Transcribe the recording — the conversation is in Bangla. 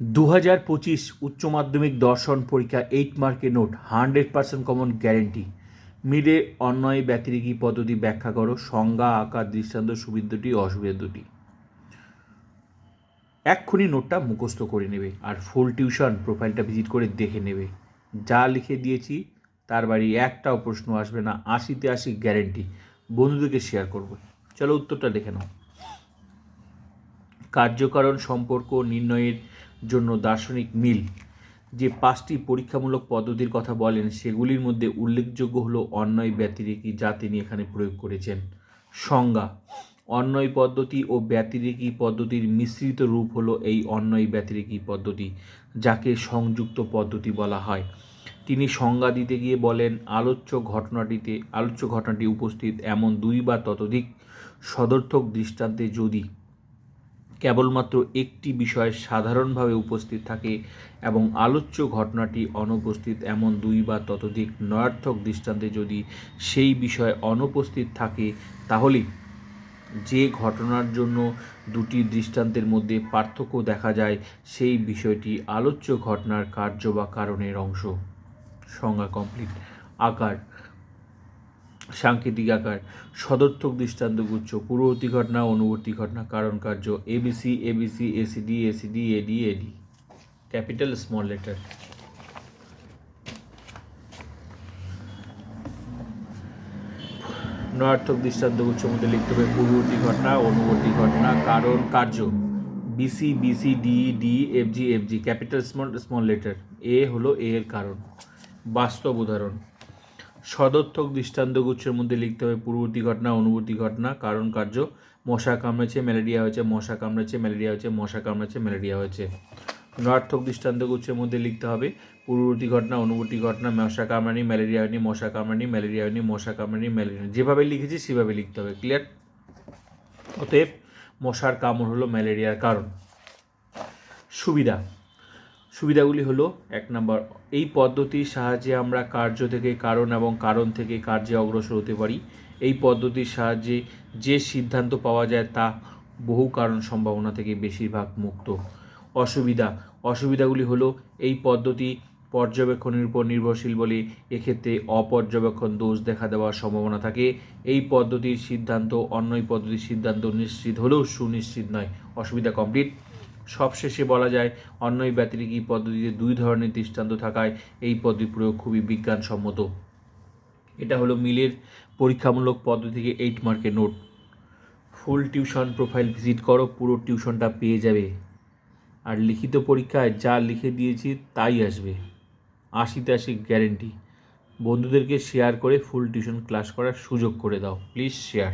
দু হাজার পঁচিশ উচ্চ মাধ্যমিক দর্শন পরীক্ষা এইট মার্কের note hundred percent common guarantee মিলে অন্যয়, ব্যতিরিকী পদ্ধতি ব্যাখ্যা করো। সংজ্ঞা, আকার, দৃষ্টান্ত সুবিধা দুটি, অসুবিধা দুটি। এক্ষুনি নোটটা মুখস্থ করে নেবে আর ফুল টিউশন প্রোফাইলটা ভিজিট করে দেখে নেবে। যা লিখে দিয়েছি, তার বাড়ি একটাও প্রশ্ন আসবে না। আশিতে আশি গ্যারেন্টি বন্ধুদেরকে শেয়ার করব। চলো উত্তরটা দেখে নাও। কার্যকারণ সম্পর্ক নির্ণয়ের জন্য দার্শনিক মিল। যে পাঁচটি পরীক্ষামূলক পদ্ধতির কথা বলেন, সেগুলির মধ্যে উল্লেখযোগ্য হলো অন্যয় ব্যতিরেকি যা তিনি এখানে প্রয়োগ করেছেন। সংজ্ঞা অন্যয় পদ্ধতি ও ব্যতিরেকি পদ্ধতির মিশ্রিত রূপ হলো এই অন্যয় ব্যতিরেকি পদ্ধতি, যাকে সংযুক্ত পদ্ধতি বলা হয়। তিনি সংজ্ঞা দিতে গিয়ে বলেন, আলোচ্য ঘটনাটিতে, আলোচ্য ঘটনাটি উপস্থিত এমন দুই বা ততোধিক সদর্থক দৃষ্টান্তে যদি কেবলমাত্র একটি বিষয় সাধারণভাবে উপস্থিত থাকে এবং আলোচ্য ঘটনাটি অনুপস্থিত এমন দুই বা ততোধিক নয়ার্থক দৃষ্টান্তে যদি সেই বিষয় অনুপস্থিত থাকে, তাহলে যে ঘটনার জন্য দুটি দৃষ্টান্তের মধ্যে পার্থক্য দেখা যায়, সেই বিষয়টি আলোচ্য ঘটনার কার্য বা কারণের অংশ। সংজ্ঞা কমপ্লিট। আকার। সাংকেতিক আকার, সদর্থক দৃষ্টান্তগুচ্ছ পূর্ববর্তী ঘটনা, অনুবর্তী ঘটনা, কারণ কার্য ABC ABC ACD ACD AD AD capital, small letter. নয়ার্থক দৃষ্টান্তগুচ্ছ মধ্যে লিখতে হবে পূর্ববর্তী ঘটনা, অনুবর্তী ঘটনা, কারণ কার্য। BC BC D D, F G F G, capital, small small letter. এ হলো এ এর কারণ। বাস্তব উদাহরণ। সদর্থক দৃষ্টান্তগুচ্ছের মধ্যে লিখতে হবে পূর্ববর্তী ঘটনা, অনুবর্তী ঘটনা, কারণ কার্য, মশা কামড়েছে, ম্যালেরিয়া হয়েছে, মশা কামড়েছে, ম্যালেরিয়া হয়েছে, মশা কামড়েছে, ম্যালেরিয়া হয়েছে। নয়ার্থক দৃষ্টান্তগুচ্ছের মধ্যে লিখতে হবে পূর্ববর্তী ঘটনা, অনুবর্তী ঘটনা, মশা কামড়ানি, ম্যালেরিয়া হয়নি, মশা কামড়ানি, ম্যালেরিয়া হয়নি, মশা কামড়ানি, ম্যালেরিয়া যেভাবে লিখেছি সেভাবে লিখতে হবে, ক্লিয়ার? অতএব মশার কামড় হলো ম্যালেরিয়ার কারণ। সুবিধা সুবিধাগুলি হলো, এক নম্বর, এই পদ্ধতির সাহায্যে আমরা কার্য থেকে কারণ এবং কারণ থেকে কার্যে অগ্রসর হতে পারি। এই পদ্ধতির সাহায্যে যে সিদ্ধান্ত পাওয়া যায় তা বহু কারণ সম্ভাবনা থেকে বেশিরভাগ মুক্ত। অসুবিধা, অসুবিধাগুলি হলো, এই পদ্ধতি পর্যবেক্ষণের উপর নির্ভরশীল বলে এক্ষেত্রে অপর্যবেক্ষণ দোষ দেখা দেওয়ার সম্ভাবনা থাকে। এই পদ্ধতির সিদ্ধান্ত, অন্যই পদ্ধতির সিদ্ধান্ত নিশ্চিত হলেও সুনিশ্চিত নয়। অসুবিধা কমপ্লিট সবশেষে বলা যায়, অন্যই ব্যতিরিকী পদ্ধতিতে দুই ধরনের দৃষ্টান্ত থাকায় এই পদ্ধতি প্রয়োগ খুবই বিজ্ঞানসম্মত। এটা হলো মিলের পরীক্ষামূলক পদ্ধতি থেকে এইট মার্কের note. Full tuition profile visit করো, পুরো টিউশনটা পেয়ে যাবে। আর লিখিত পরীক্ষায় যা লিখে দিয়েছি তাই আসবে। আশিতে আশি গ্যারেন্টি বন্ধুদেরকে শেয়ার করে ফুল টিউশন ক্লাস করার সুযোগ করে দাও। Please share